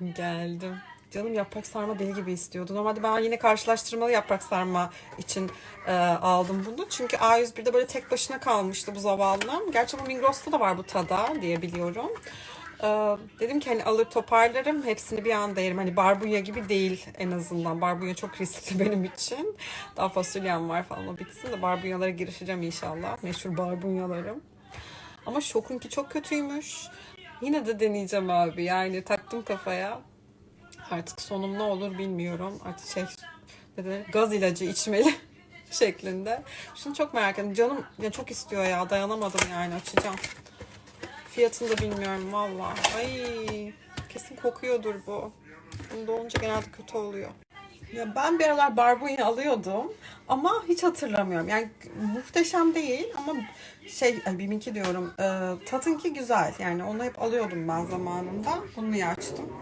Geldim. Canım yaprak sarma deli gibi istiyordu. Normalde ben yine karşılaştırmalı yaprak sarma için e, aldım bunu. Çünkü A101'de böyle tek başına kalmıştı bu zavallım. Gerçi bu Migros'ta da var bu tada diye biliyorum. E, dedim ki hani alır toparlarım. Hepsini bir anda yerim. Hani barbunya gibi değil en azından. Barbunya çok riskli benim için. Daha fasulyem var falan o bitsin de barbunyalara girişeceğim inşallah. Meşhur barbunyalarım. Ama şokunki çok kötüymüş. Yine de deneyeceğim abi. Yani taktım kafaya. Artık sonum ne olur bilmiyorum. Artık şey denir? gaz ilacı içmeli şeklinde. Şunu çok merak ettim. Canım ya çok istiyor ya. Dayanamadım yani açacağım. Fiyatını da bilmiyorum valla. Ay kesin kokuyordur bu. Bunda olunca genelde kötü oluyor. Ya ben bir aralar barbunya alıyordum ama hiç hatırlamıyorum. Yani muhteşem değil ama şey ay biminki diyorum. E, tadınki güzel. Yani onu hep alıyordum ben zamanında. Bunu niye açtım?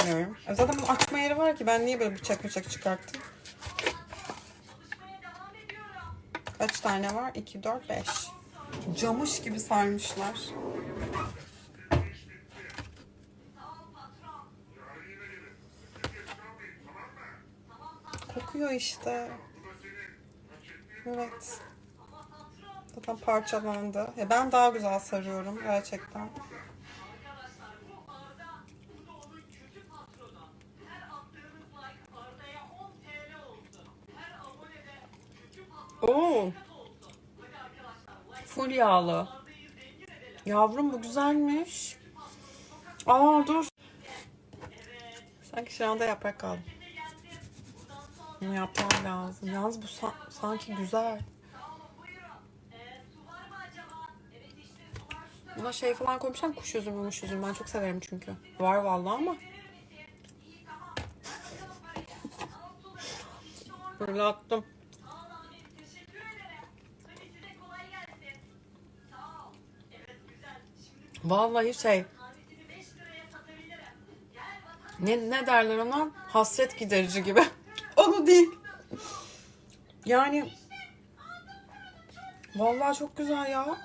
Bilmiyorum. E, Zaten bunun açma yeri var ki ben niye böyle bıçak bıçak çıkarttım? Kaç tane var? 2, 4, 5. Camış gibi sarmışlar. Kokuyor işte. Evet. Zaten parçalandı. Ya ben daha güzel sarıyorum gerçekten. Oo. Full yağlı. Yavrum bu güzelmiş. Aa dur. Sanki şu anda yaprak kaldı. Bunu yapmam lazım. Yalnız bu sa- sanki güzel. Buna şey falan koymuşlar kuş üzümü muş üzümü. Ben çok severim çünkü. Var vallahi ama. Böyle attım. Vallahi şey. Ne, ne derler ona? Hasret giderici gibi. Onu değil. Yani Vallahi çok güzel ya.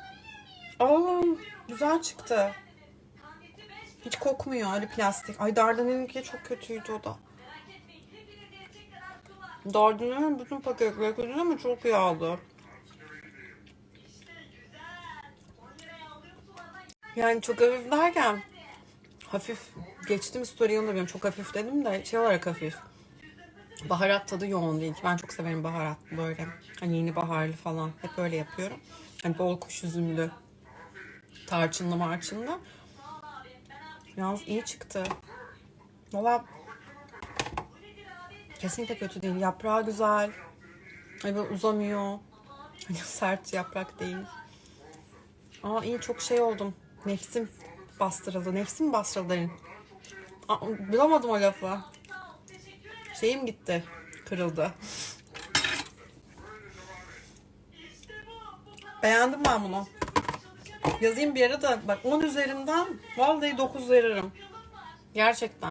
Allah'ım güzel çıktı. Hiç kokmuyor öyle plastik. Ay Dardanel'inki çok kötüydü o da. Dardanel'in bütün paketleri kötü ama çok yağlı. Yani çok hafif derken hafif geçtim story onu da bilmiyorum. Çok hafif dedim de şey olarak hafif. Baharat tadı yoğun değil. Ben çok severim baharat böyle. Hani yeni baharlı falan. Hep öyle yapıyorum. Hani bol kuş üzümlü. Tarçınlı marçınlı. Yalnız iyi çıktı. Valla kesinlikle kötü değil. Yaprağı güzel. Hani uzamıyor. Hani sert yaprak değil. Aa iyi çok şey oldum. Nefsim bastırıldı. Nefsim bastırıldı. Aa, bulamadım o lafı. Şeyim gitti. Kırıldı. Beğendim ben bunu. Yazayım bir yere de bak 10 üzerinden vallahi 9 veririm. Gerçekten.